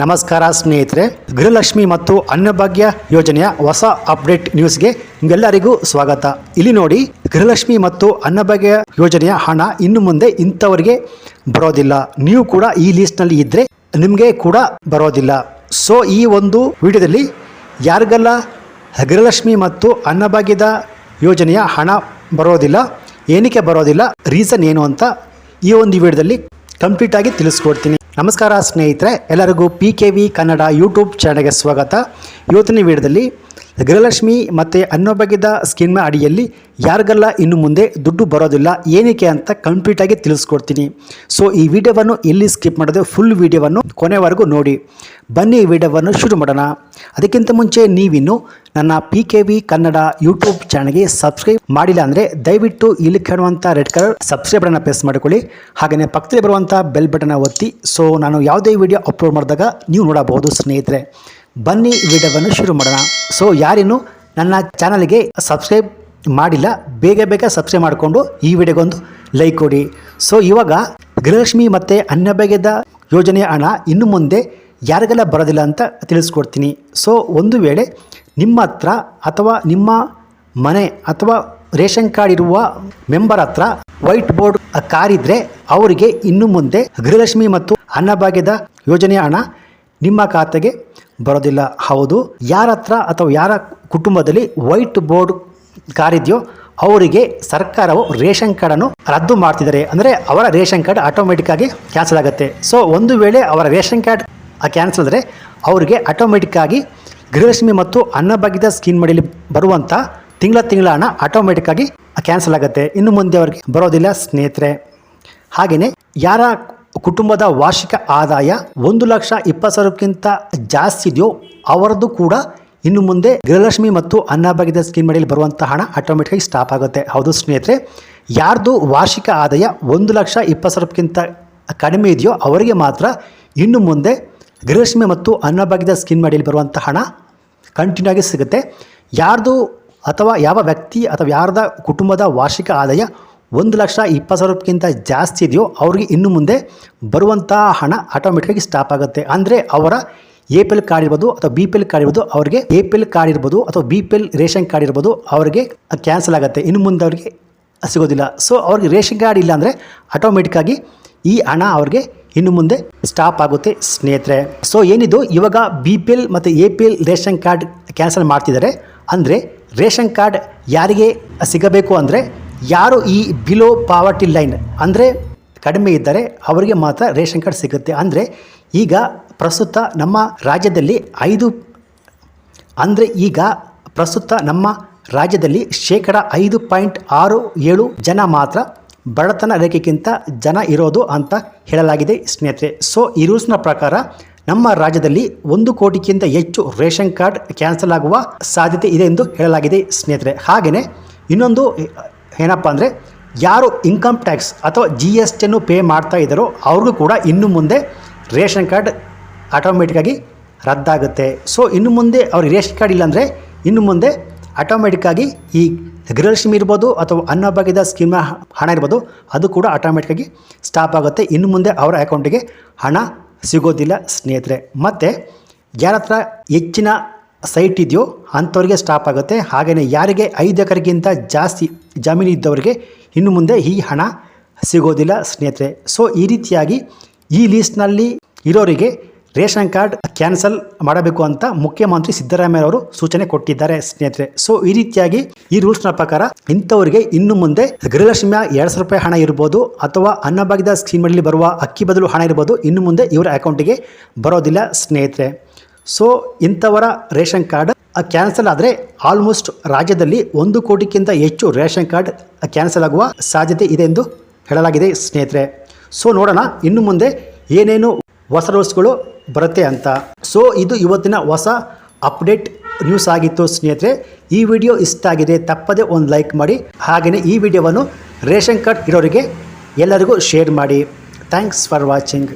ನಮಸ್ಕಾರ ಸ್ನೇಹಿತರೆ, ಗೃಹಲಕ್ಷ್ಮಿ ಮತ್ತು ಅನ್ನಭಾಗ್ಯ ಯೋಜನೆಯ ಹೊಸ ಅಪ್ಡೇಟ್ ನ್ಯೂಸ್ಗೆ ನಿಮ್ಗೆಲ್ಲರಿಗೂ ಸ್ವಾಗತ. ಇಲ್ಲಿ ನೋಡಿ, ಗೃಹಲಕ್ಷ್ಮಿ ಮತ್ತು ಅನ್ನಭಾಗ್ಯ ಯೋಜನೆಯ ಹಣ ಇನ್ನು ಮುಂದೆ ಇಂಥವರಿಗೆ ಬರೋದಿಲ್ಲ. ನೀವು ಕೂಡ ಈ ಲಿಸ್ಟ್ನಲ್ಲಿ ಇದ್ದರೆ ನಿಮಗೆ ಕೂಡ ಬರೋದಿಲ್ಲ. ಸೊ ಈ ಒಂದು ವಿಡಿಯೋದಲ್ಲಿ ಯಾರಿಗೆಲ್ಲ ಗೃಹಲಕ್ಷ್ಮಿ ಮತ್ತು ಅನ್ನಭಾಗ್ಯದ ಯೋಜನೆಯ ಹಣ ಬರೋದಿಲ್ಲ, ಏನಕ್ಕೆ ಬರೋದಿಲ್ಲ ರೀಸನ್ ಏನು ಅಂತ ಈ ಒಂದು ವಿಡಿಯೋದಲ್ಲಿ ಕಂಪ್ಲೀಟ್ ಆಗಿ ತಿಳಿಸ್ಕೊಡ್ತೀನಿ. ನಮಸ್ಕಾರ ಸ್ನೇಹಿತರೆ ಎಲ್ಲರಿಗೂ P K V Kannada YouTube ಚಾನಲ್ಗೆ ಸ್ವಾಗತ. ಇವತ್ತಿನ ವಿಡಿಯೋದಲ್ಲಿ ಗೃಹಲಕ್ಷ್ಮಿ ಮತ್ತು ಅನ್ನೋಬಗೆದ ಸ್ಕೀಮ್ ಅಡಿಯಲ್ಲಿ ಯಾರಿಗೆಲ್ಲ ಇನ್ನು ಮುಂದೆ ದುಡ್ಡು ಬರೋದಿಲ್ಲ, ಏನಕ್ಕೆ ಅಂತ ಕಂಪ್ಲೀಟಾಗಿ ತಿಳಿಸ್ಕೊಡ್ತೀನಿ. ಸೊ ಈ ವಿಡಿಯೋವನ್ನು ಎಲ್ಲಿ ಸ್ಕಿಪ್ ಮಾಡದೆ ಫುಲ್ ವಿಡಿಯೋವನ್ನು ಕೊನೆವರೆಗೂ ನೋಡಿ. ಬನ್ನಿ ಈ ವಿಡಿಯೋವನ್ನು ಶುರು ಮಾಡೋಣ. ಅದಕ್ಕಿಂತ ಮುಂಚೆ ನೀವಿನ್ನು ನನ್ನ P K V Kannada YouTube ಚಾನಲ್ಗೆ ಸಬ್ಸ್ಕ್ರೈಬ್ ಮಾಡಿಲ್ಲ ಅಂದರೆ ದಯವಿಟ್ಟು ಇಲ್ಲಿ ಕಾಣುವಂಥ ರೆಡ್ ಕಲರ್ ಸಬ್ಸ್ಕ್ರೈಬ್ ಬಟನ್ನ ಪ್ರೆಸ್ ಮಾಡಿಕೊಳ್ಳಿ. ಹಾಗೆಯೇ ಪಕ್ಕದಲ್ಲಿ ಬರುವಂಥ ಬೆಲ್ ಬಟನ್ನ ಒತ್ತಿ. ಸೊ ನಾನು ಯಾವುದೇ ವಿಡಿಯೋ ಅಪ್ಲೋಡ್ ಮಾಡಿದಾಗ ನೀವು ನೋಡಬಹುದು ಸ್ನೇಹಿತರೆ. ಬನ್ನಿ ವಿಡಿಯೋವನ್ನು ಶುರು ಮಾಡೋಣ. ಸೊ ಯಾರಿನ್ನು ನನ್ನ ಚಾನಲ್ಗೆ ಸಬ್ಸ್ಕ್ರೈಬ್ ಮಾಡಿಲ್ಲ, ಬೇಗ ಬೇಗ ಸಬ್ಸ್ಕ್ರೈಬ್ ಮಾಡಿಕೊಂಡು ಈ ವಿಡಿಯೋಗೊಂದು ಲೈಕ್ ಕೊಡಿ. ಸೊ ಇವಾಗ ಗೃಹಲಕ್ಷ್ಮಿ ಮತ್ತು ಅನ್ನಭಾಗ್ಯದ ಯೋಜನೆಯ ಹಣ ಇನ್ನು ಮುಂದೆ ಯಾರಿಗೆಲ್ಲ ಬರೋದಿಲ್ಲ ಅಂತ ತಿಳಿಸ್ಕೊಡ್ತೀನಿ. ಸೊ ಒಂದು ವೇಳೆ ನಿಮ್ಮ ಹತ್ರ ಅಥವಾ ನಿಮ್ಮ ಮನೆ ಅಥವಾ ರೇಷನ್ ಕಾರ್ಡ್ ಇರುವ ಮೆಂಬರ್ ಹತ್ರ ವೈಟ್ ಬೋರ್ಡ್ ಕಾರ್ ಇದ್ದರೆ ಅವರಿಗೆ ಇನ್ನು ಮುಂದೆ ಗೃಹಲಕ್ಷ್ಮಿ ಮತ್ತು ಅನ್ನಭಾಗ್ಯದ ಯೋಜನೆಯ ಹಣ ನಿಮ್ಮ ಖಾತೆಗೆ ಬರೋದಿಲ್ಲ. ಹೌದು, ಯಾರ ಹತ್ರ ಅಥವಾ ಯಾರ ಕುಟುಂಬದಲ್ಲಿ ವೈಟ್ ಬೋರ್ಡ್ ಕಾರಿದೆಯೋ ಅವರಿಗೆ ಸರ್ಕಾರವು ರೇಷನ್ ಕಾರ್ಡನ್ನು ರದ್ದು ಮಾಡ್ತಿದ್ದಾರೆ. ಅಂದರೆ ಅವರ ರೇಷನ್ ಕಾರ್ಡ್ ಆಟೋಮೆಟಿಕ್ಕಾಗಿ ಕ್ಯಾನ್ಸಲ್ ಆಗುತ್ತೆ. ಸೊ ಒಂದು ವೇಳೆ ಅವರ ರೇಷನ್ ಕಾರ್ಡ್ ಕ್ಯಾನ್ಸಲ್ ಆದರೆ ಅವರಿಗೆ ಆಟೋಮೆಟಿಕ್ಕಾಗಿ ಗೃಹಲಕ್ಷ್ಮಿ ಮತ್ತು ಅನ್ನಭಾಗ್ಯದ ಸ್ಕೀಮ್ ಅಡಿಯಲ್ಲಿ ಬರುವಂಥ ತಿಂಗಳ ತಿಂಗಳ ಹಣ ಆಟೋಮೆಟಿಕ್ಕಾಗಿ ಕ್ಯಾನ್ಸಲ್ ಆಗುತ್ತೆ. ಇನ್ನು ಮುಂದೆ ಅವರಿಗೆ ಬರೋದಿಲ್ಲ ಸ್ನೇಹಿತರೆ. ಹಾಗೆಯೇ ಯಾರ ಕುಟುಂಬದ ವಾರ್ಷಿಕ ಆದಾಯ ಒಂದು ಲಕ್ಷ ಇಪ್ಪತ್ತು ಸಾವಿರಕ್ಕಿಂತ ಜಾಸ್ತಿ ಇದೆಯೋ ಅವರದ್ದು ಕೂಡ ಇನ್ನು ಮುಂದೆ ಗೃಹಲಕ್ಷ್ಮಿ ಮತ್ತು ಅನ್ನಭಾಗ್ಯದ ಸ್ಕೀಮ್ ಅಡಿಯಲ್ಲಿ ಬರುವಂಥ ಹಣ ಆಟೋಮೆಟಿಕಾಗಿ ಸ್ಟಾಪ್ ಆಗುತ್ತೆ. ಹೌದು ಸ್ನೇಹಿತರೆ, ಯಾರ್ದು ವಾರ್ಷಿಕ ಆದಾಯ ಒಂದು ಲಕ್ಷ ಇಪ್ಪತ್ತು ಸಾವಿರಕ್ಕಿಂತ ಕಡಿಮೆ ಇದೆಯೋ ಅವರಿಗೆ ಮಾತ್ರ ಇನ್ನು ಮುಂದೆ ಗೃಹಲಕ್ಷ್ಮಿ ಮತ್ತು ಅನ್ನಭಾಗ್ಯದ ಸ್ಕೀಮ್ ಅಡಿಯಲ್ಲಿ ಬರುವಂಥ ಹಣ ಕಂಟಿನ್ಯೂ ಆಗಿ ಸಿಗುತ್ತೆ. ಯಾರ್ದು ಅಥವಾ ಯಾವ ವ್ಯಕ್ತಿ ಅಥವಾ ಯಾರ್ದ ಕುಟುಂಬದ ವಾರ್ಷಿಕ ಆದಾಯ ಒಂದು ಲಕ್ಷ ಇಪ್ಪತ್ತು ಸಾವಿರಕ್ಕಿಂತ ಜಾಸ್ತಿ ಇದೆಯೋ ಅವ್ರಿಗೆ ಇನ್ನು ಮುಂದೆ ಬರುವಂಥ ಹಣ ಆಟೋಮೆಟಿಕ್ಕಾಗಿ ಸ್ಟಾಪ್ ಆಗುತ್ತೆ. ಅಂದರೆ ಅವರ ಎ ಪಿ ಎಲ್ ಕಾರ್ಡ್ ಇರ್ಬೋದು ಅಥವಾ ಬಿ ಪಿ ಎಲ್ ಕಾರ್ಡ್ ಇರ್ಬೋದು ಅವರಿಗೆ ಎ ಪಿ ಎಲ್ ಕಾರ್ಡ್ ಇರ್ಬೋದು ಅಥವಾ B P L ration card ಇರ್ಬೋದು ಅವರಿಗೆ ಕ್ಯಾನ್ಸಲ್ ಆಗುತ್ತೆ. ಇನ್ನು ಮುಂದೆ ಅವರಿಗೆ ಸಿಗೋದಿಲ್ಲ. ಸೊ ಅವ್ರಿಗೆ ರೇಷನ್ ಕಾರ್ಡ್ ಇಲ್ಲ ಅಂದರೆ ಆಟೋಮೆಟಿಕ್ಕಾಗಿ ಈ ಹಣ ಅವ್ರಿಗೆ ಇನ್ನು ಮುಂದೆ ಸ್ಟಾಪ್ ಆಗುತ್ತೆ ಸ್ನೇಹಿತರೆ. ಸೊ ಏನಿದು? ಇವಾಗ ಬಿ ಪಿ ಎಲ್ ಮತ್ತು A P L ration card cancel ಮಾಡ್ತಿದ್ದಾರೆ. ಅಂದರೆ ರೇಷನ್ ಕಾರ್ಡ್ ಯಾರಿಗೆ ಸಿಗಬೇಕು ಅಂದರೆ ಯಾರು ಈ ಬಿಲೋ ಪಾವರ್ಟಿ ಲೈನ್ ಅಂದರೆ ಕಡಿಮೆ ಇದ್ದರೆ ಅವರಿಗೆ ಮಾತ್ರ ರೇಷನ್ ಕಾರ್ಡ್ ಸಿಗುತ್ತೆ. ಅಂದರೆ ಈಗ ಪ್ರಸ್ತುತ ನಮ್ಮ ರಾಜ್ಯದಲ್ಲಿ ಐದು, ಅಂದರೆ ಈಗ ಪ್ರಸ್ತುತ ನಮ್ಮ ರಾಜ್ಯದಲ್ಲಿ ಶೇಕಡ ಐದು ಪಾಯಿಂಟ್ ಆರು ಏಳು ಜನ ಮಾತ್ರ ಬಡತನ ರೇಖೆಗಿಂತ ಜನ ಇರೋದು ಅಂತ ಹೇಳಲಾಗಿದೆ ಸ್ನೇಹಿತರೆ. ಸೊ ಈ ರೂಲ್ಸ್ನ ಪ್ರಕಾರ ನಮ್ಮ ರಾಜ್ಯದಲ್ಲಿ ಒಂದು ಕೋಟಿಗಿಂತ ಹೆಚ್ಚು ರೇಷನ್ ಕಾರ್ಡ್ ಕ್ಯಾನ್ಸಲ್ ಆಗುವ ಸಾಧ್ಯತೆ ಇದೆ ಎಂದು ಹೇಳಲಾಗಿದೆ ಸ್ನೇಹಿತರೆ. ಹಾಗೆಯೇ ಇನ್ನೊಂದು ಏನಪ್ಪ ಅಂದರೆ ಯಾರು ಇನ್ಕಮ್ ಟ್ಯಾಕ್ಸ್ ಅಥವಾ ಜಿ ಎಸ್ ಟಿಯನ್ನು ಪೇ ಮಾಡ್ತಾ ಇದ್ದಾರೋ ಅವ್ರಿಗೂ ಕೂಡ ಇನ್ನು ಮುಂದೆ ರೇಷನ್ ಕಾರ್ಡ್ ಆಟೋಮೆಟಿಕ್ಕಾಗಿ ರದ್ದಾಗುತ್ತೆ. ಸೊ ಇನ್ನು ಮುಂದೆ ಅವ್ರಿಗೆ ರೇಷನ್ ಕಾರ್ಡ್ ಇಲ್ಲಾಂದರೆ ಇನ್ನು ಮುಂದೆ ಆಟೋಮೆಟಿಕ್ಕಾಗಿ ಈ ಗೃಹಲಕ್ಷ್ಮಿ ಇರ್ಬೋದು ಅಥವಾ ಅನ್ನಭಾಗ್ಯದ ಸ್ಕೀಮ್ನ ಹಣ ಇರ್ಬೋದು ಅದು ಕೂಡ ಆಟೋಮೆಟಿಕ್ಕಾಗಿ ಸ್ಟಾಪ್ ಆಗುತ್ತೆ. ಇನ್ನು ಮುಂದೆ ಅವರ ಅಕೌಂಟಿಗೆ ಹಣ ಸಿಗೋದಿಲ್ಲ ಸ್ನೇಹಿತರೆ. ಮತ್ತು ಯಾರ ಹತ್ರ ಹೆಚ್ಚಿನ ಸೈಟ್ ಇದೆಯೋ ಅಂಥವ್ರಿಗೆ ಸ್ಟಾಪ್ ಆಗುತ್ತೆ. ಹಾಗೆಯೇ ಯಾರಿಗೆ ಐದು ಎಕರೆಗಿಂತ ಜಾಸ್ತಿ ಜಮೀನು ಇದ್ದವರಿಗೆ ಇನ್ನು ಮುಂದೆ ಈ ಹಣ ಸಿಗೋದಿಲ್ಲ ಸ್ನೇಹಿತರೆ. ಸೊ ಈ ರೀತಿಯಾಗಿ ಈ ಲೀಸ್ಟ್ನಲ್ಲಿ ಇರೋರಿಗೆ ರೇಷನ್ ಕಾರ್ಡ್ ಕ್ಯಾನ್ಸಲ್ ಮಾಡಬೇಕು ಅಂತ ಮುಖ್ಯಮಂತ್ರಿ ಸಿದ್ದರಾಮಯ್ಯ ಅವರು ಸೂಚನೆ ಕೊಟ್ಟಿದ್ದಾರೆ ಸ್ನೇಹಿತರೆ. ಸೊ ಈ ರೀತಿಯಾಗಿ ಈ ರೂಲ್ಸ್ನ ಪ್ರಕಾರ ಇಂಥವರಿಗೆ ಇನ್ನು ಮುಂದೆ ಗೃಹಲಕ್ಷ್ಮಿಯ ಎರಡು ಸಾವಿರ ರೂಪಾಯಿ ಹಣ ಇರ್ಬೋದು ಅಥವಾ ಅನ್ನಭಾಗ್ಯದ ಸ್ಕೀಮಲ್ಲಿ ಬರುವ ಅಕ್ಕಿ ಬದಲು ಹಣ ಇರ್ಬೋದು ಇನ್ನು ಮುಂದೆ ಇವರ ಅಕೌಂಟಿಗೆ ಬರೋದಿಲ್ಲ ಸ್ನೇಹಿತರೆ. ಸೊ ಇಂಥವರ ರೇಷನ್ ಕಾರ್ಡ್ ಕ್ಯಾನ್ಸಲ್ ಆದರೆ ಆಲ್ಮೋಸ್ಟ್ ರಾಜ್ಯದಲ್ಲಿ ಒಂದು ಕೋಟಿಗಿಂತ ಹೆಚ್ಚು ರೇಷನ್ ಕಾರ್ಡ್ ಕ್ಯಾನ್ಸಲ್ ಆಗುವ ಸಾಧ್ಯತೆ ಇದೆ ಎಂದು ಹೇಳಲಾಗಿದೆ ಸ್ನೇಹಿತರೆ. ಸೊ ನೋಡೋಣ, ಇನ್ನು ಮುಂದೆ ಏನೇನು ಹೊಸ ರೋಲ್ಸ್ಗಳು ಬರುತ್ತೆ ಅಂತ. ಸೊ ಇದು ಇವತ್ತಿನ ಹೊಸ ಅಪ್ಡೇಟ್ ನ್ಯೂಸ್ ಆಗಿತ್ತು ಸ್ನೇಹಿತರೆ. ಈ ವಿಡಿಯೋ ಇಷ್ಟ ಆಗಿದೆ, ತಪ್ಪದೇ ಒಂದು ಲೈಕ್ ಮಾಡಿ. ಹಾಗೆಯೇ ಈ ವಿಡಿಯೋವನ್ನು ರೇಷನ್ ಕಾರ್ಡ್ ಇರೋರಿಗೆ ಎಲ್ಲರಿಗೂ ಶೇರ್ ಮಾಡಿ. Thanks for watching